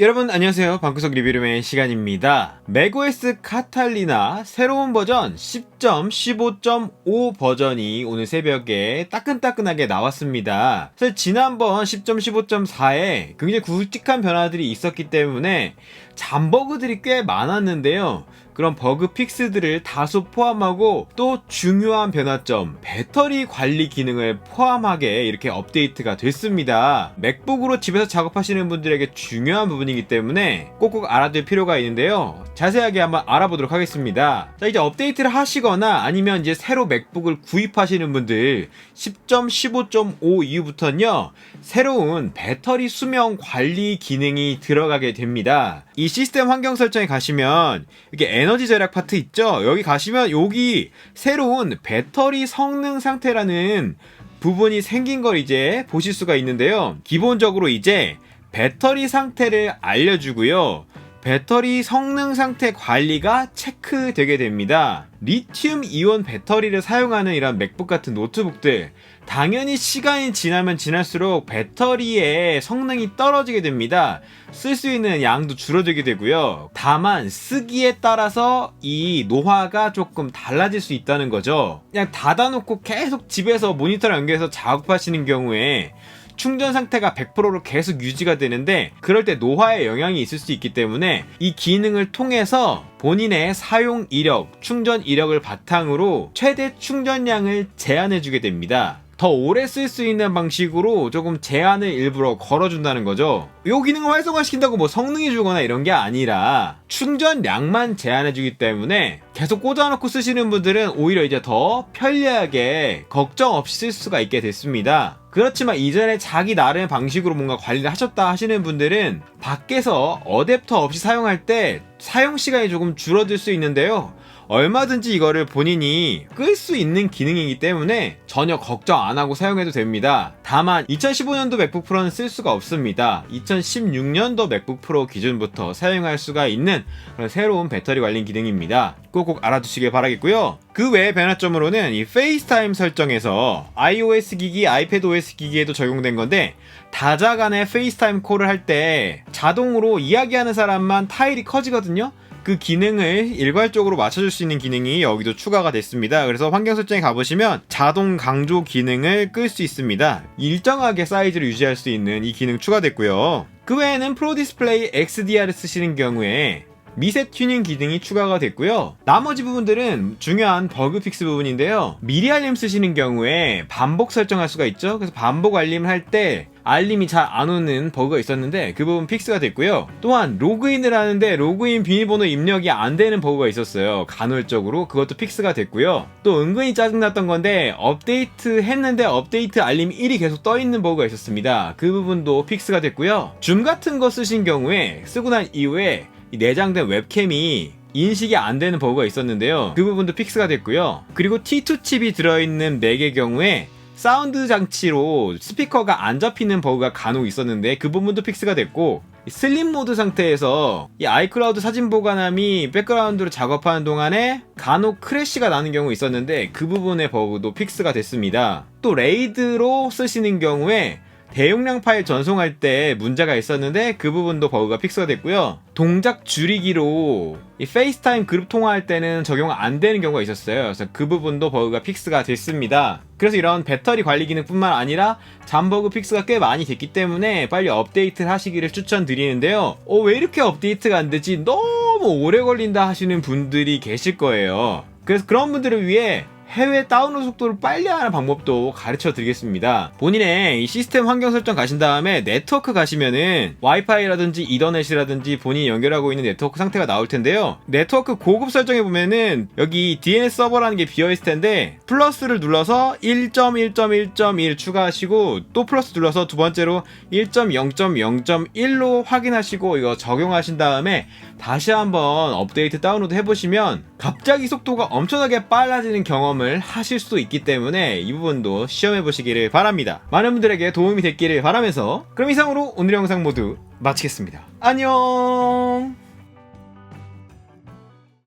여러분 안녕하세요. 방구석 리뷰룸의 시간입니다. 맥OS 카탈리나 새로운 버전 10.15.5 버전이 오늘 새벽에 따끈따끈하게 나왔습니다. 사실 지난번 10.15.4에 굉장히 굵직한 변화들이 있었기 때문에 잠버그들이 꽤 많았는데요. 그런 버그 픽스들을 다소 포함하고 또 중요한 변화점 배터리 관리 기능을 포함하게 이렇게 업데이트가 됐습니다. 맥북으로 집에서 작업하시는 분들에게 중요한 부분이기 때문에 꼭꼭 알아둘 필요가 있는데요. 자세하게 한번 알아보도록 하겠습니다. 자 이제 업데이트를 하시거나 아니면 이제 새로 맥북을 구입하시는 분들 10.15.5 이후부터는요 새로운 배터리 수명 관리 기능이 들어가게 됩니다. 이 시스템 환경 설정에 가시면 이렇게 에너지 절약 파트 있죠? 여기 가시면 여기 새로운 배터리 성능 상태라는 부분이 생긴 걸 이제 보실 수가 있는데요. 기본적으로 이제 배터리 상태를 알려주고요. 배터리 성능 상태 관리가 체크되게 됩니다. 리튬 이온 배터리를 사용하는 이런 맥북 같은 노트북들 당연히 시간이 지나면 지날수록 배터리의 성능이 떨어지게 됩니다. 쓸 수 있는 양도 줄어들게 되고요. 다만 쓰기에 따라서 이 노화가 조금 달라질 수 있다는 거죠. 그냥 닫아놓고 계속 집에서 모니터를 연결해서 작업하시는 경우에 충전 상태가 100%로 계속 유지가 되는데 그럴 때 노화에 영향이 있을 수 있기 때문에 이 기능을 통해서 본인의 사용 이력, 충전 이력을 바탕으로 최대 충전량을 제한해 주게 됩니다. 더 오래 쓸 수 있는 방식으로 조금 제한을 일부러 걸어준다는 거죠. 이 기능을 활성화시킨다고 뭐 성능이 주거나 이런 게 아니라 충전량만 제한해주기 때문에 계속 꽂아놓고 쓰시는 분들은 오히려 이제 더 편리하게 걱정 없이 쓸 수가 있게 됐습니다. 그렇지만 이전에 자기 나름의 방식으로 뭔가 관리를 하셨다 하시는 분들은 밖에서 어댑터 없이 사용할 때 사용 시간이 조금 줄어들 수 있는데요. 얼마든지 이거를 본인이 끌 수 있는 기능이기 때문에 전혀 걱정 안 하고 사용해도 됩니다. 다만 2015년도 맥북 프로는 쓸 수가 없습니다. 2016년도 맥북 프로 기준부터 사용할 수가 있는 그런 새로운 배터리 관련 기능입니다. 꼭꼭 알아두시길 바라겠고요. 그 외의 변화점으로는 이 페이스타임 설정에서 iOS 기기, iPadOS 기기에도 적용된 건데 다자 간의 페이스타임 콜을 할 때 자동으로 이야기하는 사람만 타일이 커지거든요. 그 기능을 일괄적으로 맞춰줄 수 있는 기능이 여기도 추가가 됐습니다. 그래서 환경 설정에 가보시면 자동 강조 기능을 끌 수 있습니다. 일정하게 사이즈를 유지할 수 있는 이 기능 추가됐고요. 그 외에는 프로 디스플레이 XDR을 쓰시는 경우에 미세 튜닝 기능이 추가가 됐고요. 나머지 부분들은 중요한 버그 픽스 부분인데요. 미리 알림 쓰시는 경우에 반복 설정할 수가 있죠. 그래서 반복 알림을 할 때 알림이 잘 안 오는 버그가 있었는데 그 부분 픽스가 됐고요. 또한 로그인을 하는데 로그인 비밀번호 입력이 안 되는 버그가 있었어요. 간헐적으로 그것도 픽스가 됐고요. 또 은근히 짜증났던 건데 업데이트 했는데 업데이트 알림 1이 계속 떠 있는 버그가 있었습니다. 그 부분도 픽스가 됐고요. 줌 같은 거 쓰신 경우에 쓰고 난 이후에 이 내장된 웹캠이 인식이 안 되는 버그가 있었는데요. 그 부분도 픽스가 됐고요. 그리고 T2 칩이 들어있는 맥의 경우에 사운드 장치로 스피커가 안 잡히는 버그가 간혹 있었는데 그 부분도 픽스가 됐고 슬림 모드 상태에서 이 아이클라우드 사진 보관함이 백그라운드로 작업하는 동안에 간혹 크래쉬가 나는 경우 있었는데 그 부분의 버그도 픽스가 됐습니다. 또 레이드로 쓰시는 경우에 대용량 파일 전송할 때 문제가 있었는데 그 부분도 버그가 픽스가 됐고요. 동작 줄이기로 이 페이스타임 그룹 통화할 때는 적용 안 되는 경우가 있었어요. 그래서 그 부분도 버그가 픽스가 됐습니다. 그래서 이런 배터리 관리 기능뿐만 아니라 잠버그 픽스가 꽤 많이 됐기 때문에 빨리 업데이트를 하시기를 추천드리는데요. 어, 왜 이렇게 업데이트가 안 되지? 너무 오래 걸린다 하시는 분들이 계실 거예요. 그래서 그런 분들을 위해 해외 다운로드 속도를 빨리 하는 방법도 가르쳐 드리겠습니다. 본인의 이 시스템 환경 설정 가신 다음에 네트워크 가시면은 와이파이라든지 이더넷이라든지 본인이 연결하고 있는 네트워크 상태가 나올 텐데요. 네트워크 고급 설정해 보면은 여기 DNS 서버라는 게 비어 있을 텐데 플러스를 눌러서 1.1.1.1 추가하시고 또 플러스 눌러서 두 번째로 1.0.0.1로 확인하시고 이거 적용하신 다음에 다시 한번 업데이트 다운로드 해보시면 갑자기 속도가 엄청나게 빨라지는 경험을 하실 수 있기 때문에 이 부분도 시험해 보시기를 바랍니다. 많은 분들에게 도움이 됐기를 바라면서 그럼 이상으로 오늘 영상 모두 마치겠습니다. 안녕!